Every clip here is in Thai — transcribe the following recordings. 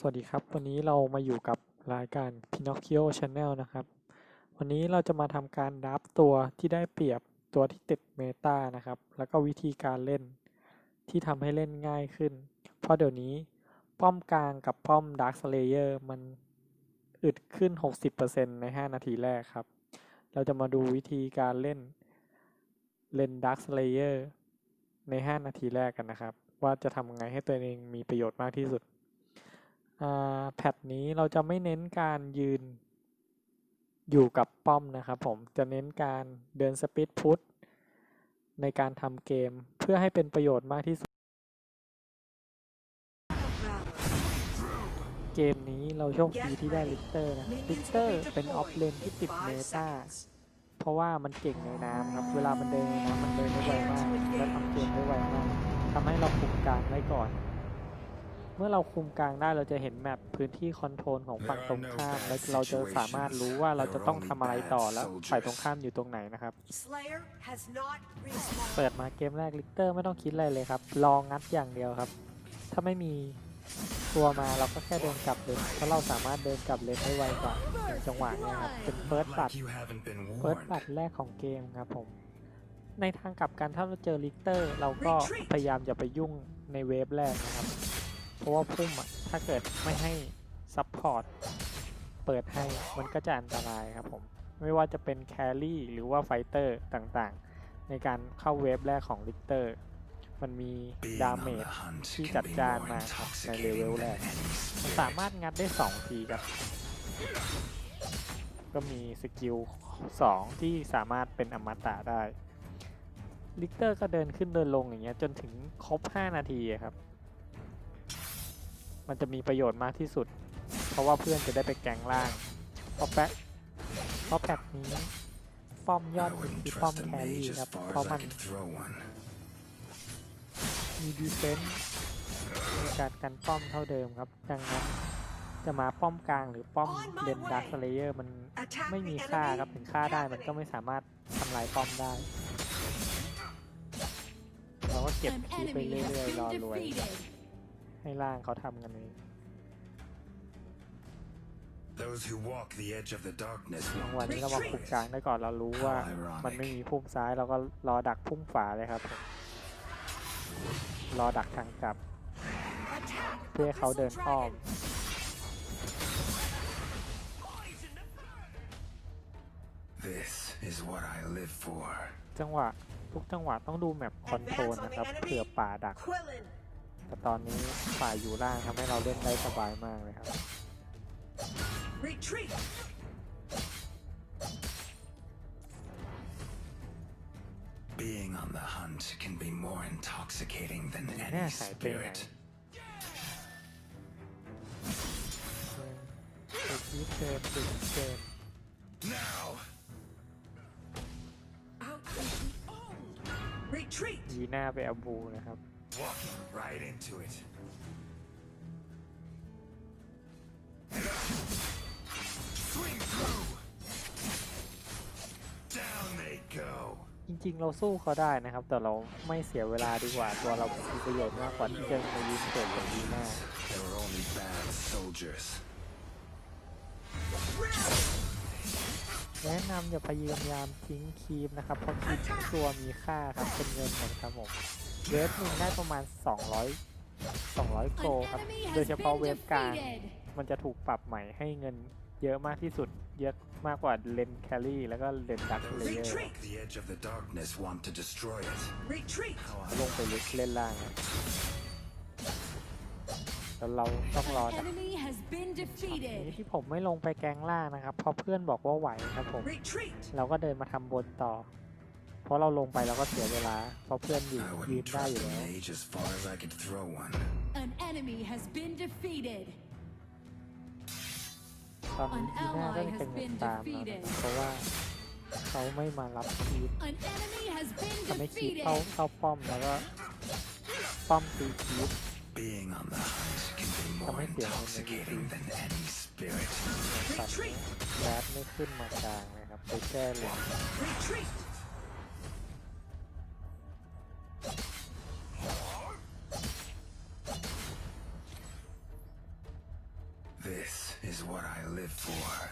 สวัสดีครับ วันนี้เรามาอยู่กับรายการ Pinocchio Channel นะครับ วันนี้เราจะมาทำการดับตัวที่ได้เปรียบตัวที่ติดเมตานะครับ แล้วก็วิธีการเล่นที่ทำให้เล่นง่ายขึ้น เพราะเดี๋ยวนี้ป้อมกลางกับป้อม Dark Slayer มันอึดขึ้น 60%ใน 5 นาทีแรกครับ เราจะมาดูวิธีการเล่นเล่น Dark Slayer ใน 5 นาทีแรกกันนะครับ ว่าจะทำไงให้ตัวเองมีประโยชน์มากที่สุด แพทนี้เราจะไม่เน้นการยืนอยู่กับป้อมนะครับผมจะเน้นการเดินสปีดพุทในการทำเกมเพื่อให้เป็นประโยชน์มากที่สุด เกมนี้เราโชคดีที่ได้ลิกเตอร์นะลิกเตอร์เป็นออฟเลนที่ติดเมตาเพราะว่ามันเก่งในน้ำครับ เวลามันเดินในน้ำมันเดินได้ไวมาก และทำเกมได้ไวมากทำให้เราคุมกางได้ก่อน เมื่อเราคุมกลางได้เราจะเห็นแมปพื้นที่คอนโทรลของฝั่งตรงข้ามและเราจะสามารถรู้ว่าเราจะต้องทำอะไรต่อแล้วฝ่ายตรงข้ามอยู่ตรงไหนนะครับ Slayer has not respawned. เปิดมาเกมแรกลิกเตอร์ไม่ต้องคิดอะไรเลยครับลองงัดอย่างเดียวครับ ถ้าไม่มีตัวมาเราก็แค่เดินกลับเลนเพราะเราสามารถเดินกลับเลนได้ไวกว่าอย่างจังหวะเนี้ยครับเป็นเฟิร์สบัต Like you haven't been เฟิร์ส warned. บัตแรกของเกมครับผมในทางกลับกันถ้าเราเจอลิกเตอร์ เราก็พยายามอย่าไปยุ่งในเวฟแรกนะครับ เพราะว่าพุ่มอะถ้าเกิดไม่ให้ซัพพอร์ตเปิดให้มันก็จะอันตรายครับผม ไม่ว่าจะเป็นแครี่หรือว่าไฟเตอร์ต่างๆ ในการเข้าเวฟแรกของลิกเตอร์ มันมี Being ดา on เม the จ hunt ที่ can จัด be จ้าน more มากครับในเลเวล intoxicating แร than ก any มัน spirit. สามารถงัดได้ 2 ทีครับ ก็มีสกิล 2 ที่สามารถเป็นอมตะได้ลิกเตอร์ก็เดินขึ้นเดินลงอย่างเงี้ยจนถึงครบ 5 นาทีอะครับ มันจะมีประโยชน์มากที่สุด เพราะว่าเพื่อนจะได้ไปแกงล่างเพราะแป๊ะเพราะแป๊บนี้ ป้อมยอดฮิต wouldn't คือป้อมแครี่ครับ เพราะมัน มีดีเฟนส์ในการกันป้อมเท่าเดิมครับ ดังนั้นจะมาป้อมกลางหรือป้อมเลนดักสเลเยอร์มันไม่มีค่าครับถึงค่าได้มันก็ไม่สามารถทำลายป้อมได้เราก็เก็บคีไปเรื่อยๆรอรวย ให้ล่างเขาทำกันเอง Those who walk the edge of the darkness จังหวะ want นี้ to เรามาคุมกลางได้ก่อนเรารู้ว่า มันไม่มีพุ่มซ้ายเราก็รอดักพุ่มขวาเลยครับ รอดักทางกลับ Attack เพื่อให้เขาเดินอ้อม This is what I live for. จังหวะ ทุกจังหวะต้องดูแมปคอนโทรลนะครับเผื่อป่าดัก Quillen. แต่ตอนนี้ฝ่ายอยู่ล่างทำให้เราเล่นได้สบายมากเลยครับ Retreat. Being on the hunt can be more intoxicating than Yeah, any I spirit. ติดทีเทิร์นติดเทิร์น Now, Out into the old. Retreat. ยีหน้าไปอาบูนะครับ walking right into it. Swing through. Down they go. จริงๆ เราสู้เขาได้นะครับ แต่เราไม่เสียเวลาดีกว่า ตัวเรามีประโยชน์มากกว่าที่จะมายืนเฉยอย่างยีหน้า They were only bad soldiers. แนะนำอย่าพยายามทิ้งคีบนะครับ เพราะคีบทุกตัวมีค่าครับ เป็นเงินหมดครับผม เวฟหนึ่งได้ประมาณ 200 200โก An ครับ enemy โดย has เฉพาะ been เวฟกลาง defeated. มันจะถูกปรับใหม่ให้เงินเยอะมากที่สุด เยอะมากกว่าเลนแครี่แล้วก็เลนดักเลเยอร์ Retreat. The edge of the darkness want to destroy it. Retreat. How ลงไปลึกเล่นล่างครับแล้วเราต้องรอ An ดัก enemy has been นี้ defeated. ที่ผมไม่ลงไปแกงล่างนะครับ เพราะเพื่อนบอกว่าไหวครับผม Retreat. เราก็เดินมาทำบนต่อ เพราะเราลงไปเราก็เสียเวลา เพราะเพื่อนอยู่ I ยืน wouldn't ได้อ trust ยู่ a แล้ว mage as far as I could throw one. An enemy has been defeated. ตอนนี้ยีน่าก็ยังเป็นเงินตามเรานะครับเพราะว่าเขาไม่มารับคีบ An enemy has been ทำให้คีบ defeated. เข้าเข้าป้อมแล้วก็ป้อมตีคีบ Being on the hunt can be more Kamay siya, kamay intoxicating than any spirit. ตัดนี้แรดไม่ขึ้นมากลางเลยครับไปแก้เหลย Retreat. This is what I live for.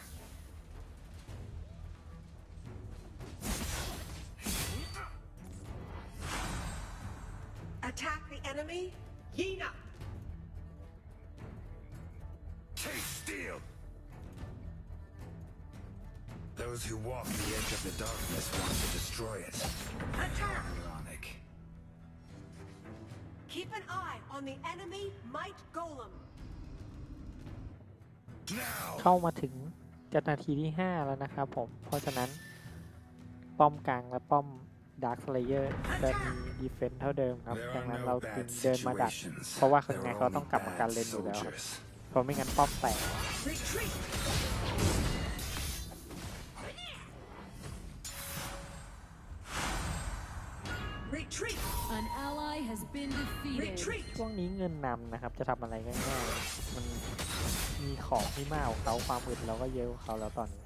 Attack the enemy. Yina. Taste steel! Those who walk the edge of the darkness want to destroy it. Attack. Ironic. Keep an eye on the enemy might golem. Now! เข้ามาถึงจะนาทีที่ 5 แล้วนะครับผม เพราะฉะนั้น ป้อมกลางและป้อมดาร์คเลเยอร์จะมีดีเฟนต์เท่าเดิมครับ There ดัง are นั้น no เราจึง bad เดินมาดัก situations. เพราะว่าข้าง There ใน are เขาต้อง only กลับมาการ bad เล่นอยู่แล้วครับ soldiers. เพราะไม่งั้นป้อมแตก Retreat. Retreat. An ally has been defeated. Retreat. ช่วงนี้เงินนำนะครับ จะทำอะไรง่ายๆมัน มีของที่มากกว่าเขาความอึดเราก็เยอะกว่าเขาแล้วตอนนี้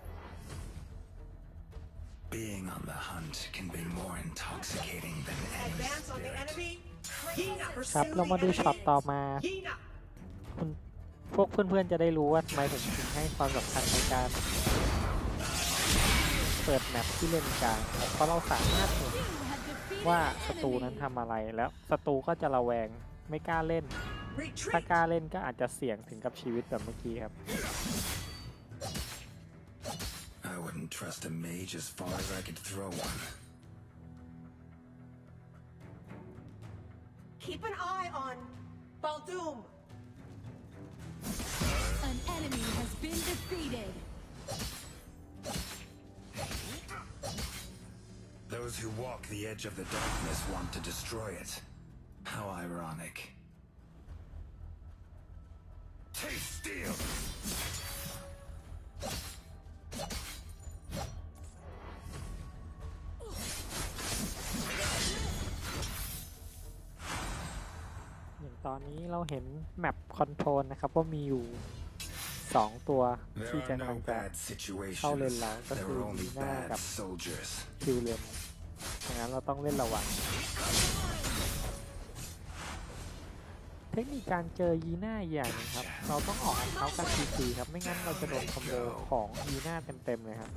Being on the hunt can be more intoxicating than any Advance on the spirit. enemy. Yina. ครับ Pursue เรามา the ดูช็อต enemy. ต่อมา Yina. คุณพวกเพื่อนๆจะได้รู้ว่าทำไมผมถึงให้ความสำคัญในการ เปิดแมปที่เล่นกลางครับเพราะเราสามารถเห็น You have defeated ว่า an ศัตรู enemy. นั้นทำอะไรแล้วศัตรูก็จะระแวงไม่กล้าเล่น ถ้า Retreat. กล้าเล่นก็อาจจะเสี่ยงถึงกับชีวิตแบบเมื่อกี้ครับ I wouldn't trust a mage as far as I could throw one. Keep an eye on Baldoom. An enemy has been defeated. Those who walk the edge of the darkness want to destroy it. How ironic. Taste steel! อย่างตอนนี้เราเห็นแมปคอนโทรลนะครับว่ามีอยู่ 2 ตัว There ที่จะ are กำลั no งจะ bad situations. How lên láo, các There thứ are only gì na bad gặp. soldiers. คิวเลนดังนั้นเราต้องเล่นระวัง เทคนิคการเจอยีน่าอย่างนึงครับ เราต้องออกเขากันทีซีครับ ไม่งั้นเราจะโดนคอมโบของยีน่าเต็มๆเลยครับ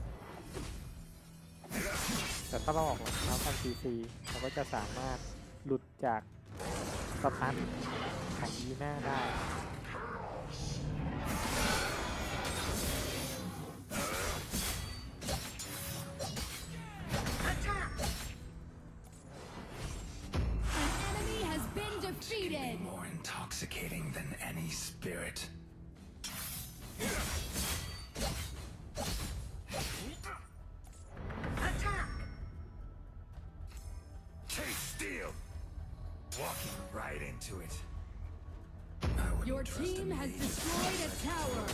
แต่ถ้าเราออกเขากันทีซีเราก็จะสามารถหลุดจากสตันของยีน่าได้ right into it. I wouldn't Your trust a team has mage as destroyed far a as I tower.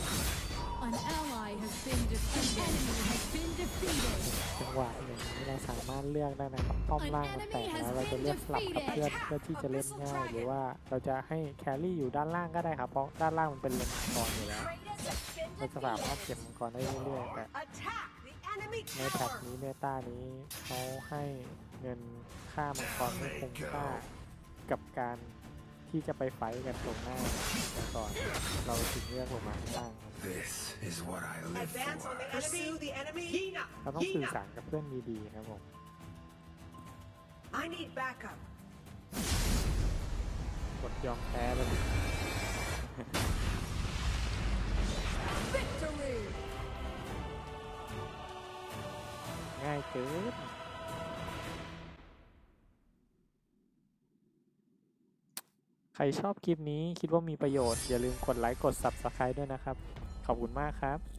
An ally has been defeated. An enemy has been defeated. จังหวะอย่างนี้เราสามารถเลือกได้นะครับป้อมล่างมันแตกแล้วเราจะเลือกสลับกับเพื่อนเพื่อที่จะเล่นง่ายหรือว่าเราจะให้แครี่อยู่ด้านล่างก็ได้ครับเพราะด้านล่างมันเป็นเลนมังกรอยู่แล้ว Kratos has been เราจะสามารถ defeated. เก็บมังกรได้เรื่อยๆแต่ Attack the enemy ในแพท tower. นี้เมตานี้เขาให้เงินค่ามังกรไม่คุ้มค่ากับการ ที่จะไปไฟท์กันตรงหน้าก่อนเราถึงเลือกลงมาข้างล่างครับ This is what I live Advance on the for. enemy. Pursue the enemy. Yina. เราต้องสื่อ Yina. สารกับเพื่อนดีๆครับผม I need backup. กดยอมแพ้เลย Victory. ง่ายเกิน ใครชอบคลิปนี้คิดว่ามีประโยชน์ อย่าลืมกดไลค์กด Subscribe ด้วยนะครับ ขอบคุณมากครับ